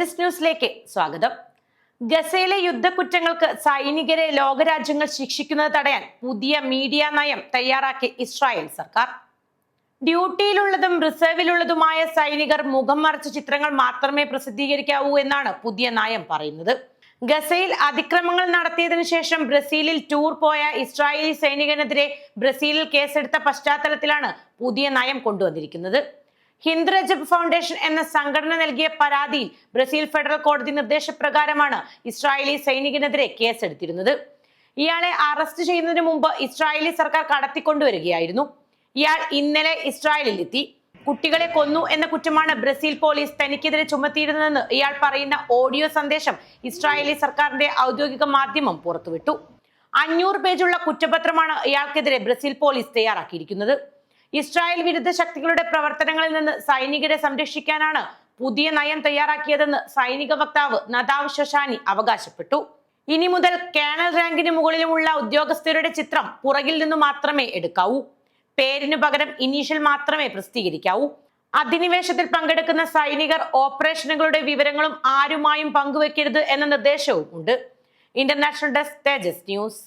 തേജസ് ന്യൂസിലേക്ക് സ്വാഗതം. ഗസയിലെ യുദ്ധക്കുറ്റങ്ങൾക്ക് സൈനികരെ ലോകരാജ്യങ്ങൾ ശിക്ഷിക്കുന്നത് തടയാൻ പുതിയ മീഡിയ നയം തയ്യാറാക്കി ഇസ്രായേൽ സർക്കാർ. ഡ്യൂട്ടിയിലുള്ളതും റിസർവിലുള്ളതുമായ സൈനികർ മുഖം മറച്ച ചിത്രങ്ങൾ മാത്രമേ പ്രസിദ്ധീകരിക്കാവൂ എന്നാണ് പുതിയ നയം പറയുന്നത്. ഗസയിൽ അതിക്രമങ്ങൾ നടത്തിയതിനു ശേഷം ബ്രസീലിൽ ടൂർ പോയ ഇസ്രായേലി സൈനികനെതിരെ ബ്രസീലിൽ കേസെടുത്ത പശ്ചാത്തലത്തിലാണ് പുതിയ നയം കൊണ്ടുവന്നിരിക്കുന്നത്. ഹിന്ദ് രജബ് ഫൗണ്ടേഷൻ എന്ന സംഘടന നൽകിയ പരാതിയിൽ ബ്രസീൽ ഫെഡറൽ കോടതി നിർദ്ദേശപ്രകാരമാണ് ഇസ്രായേലി സൈനികനെതിരെ കേസെടുത്തിരുന്നത്. ഇയാളെ അറസ്റ്റ് ചെയ്യുന്നതിന് മുമ്പ് ഇസ്രായേലി സർക്കാർ കടത്തിക്കൊണ്ടുവരികയായിരുന്നു. ഇയാൾ ഇന്നലെ ഇസ്രായേലിൽ എത്തി കുട്ടികളെ കൊന്നു എന്ന കുറ്റമാണ് ബ്രസീൽ പോലീസ് തനിക്കെതിരെ ചുമത്തിയിരുന്നതെന്ന് ഇയാൾ പറയുന്ന ഓഡിയോ സന്ദേശം ഇസ്രായേലി സർക്കാരിന്റെ ഔദ്യോഗിക മാധ്യമം പുറത്തുവിട്ടു. അഞ്ഞൂറ് പേജുള്ള കുറ്റപത്രമാണ് ഇയാൾക്കെതിരെ ബ്രസീൽ പോലീസ് തയ്യാറാക്കിയിരിക്കുന്നത്. ഇസ്രായേൽ വിരുദ്ധ ശക്തികളുടെ പ്രവർത്തനങ്ങളിൽ നിന്ന് സൈനികരെ സംരക്ഷിക്കാനാണ് പുതിയ നയം തയ്യാറാക്കിയതെന്ന് സൈനിക വക്താവ് നദാവ് ശശാനി അവകാശപ്പെട്ടു. ഇനി മുതൽ കേണൽ റാങ്കിന് മുകളിലുമുള്ള ഉദ്യോഗസ്ഥരുടെ ചിത്രം പുറകിൽ നിന്ന് മാത്രമേ എടുക്കാവൂ. പേരിന് പകരം ഇനീഷ്യൽ മാത്രമേ പ്രസിദ്ധീകരിക്കാവൂ. അധിനിവേശത്തിൽ പങ്കെടുക്കുന്ന സൈനികർ ഓപ്പറേഷനുകളുടെ വിവരങ്ങളും ആരുമായും പങ്കുവെക്കരുത് എന്ന നിർദ്ദേശവും ഉണ്ട് ഇന്റർനാഷണൽ ഡെസ്ക് തേജസ് ന്യൂസ്.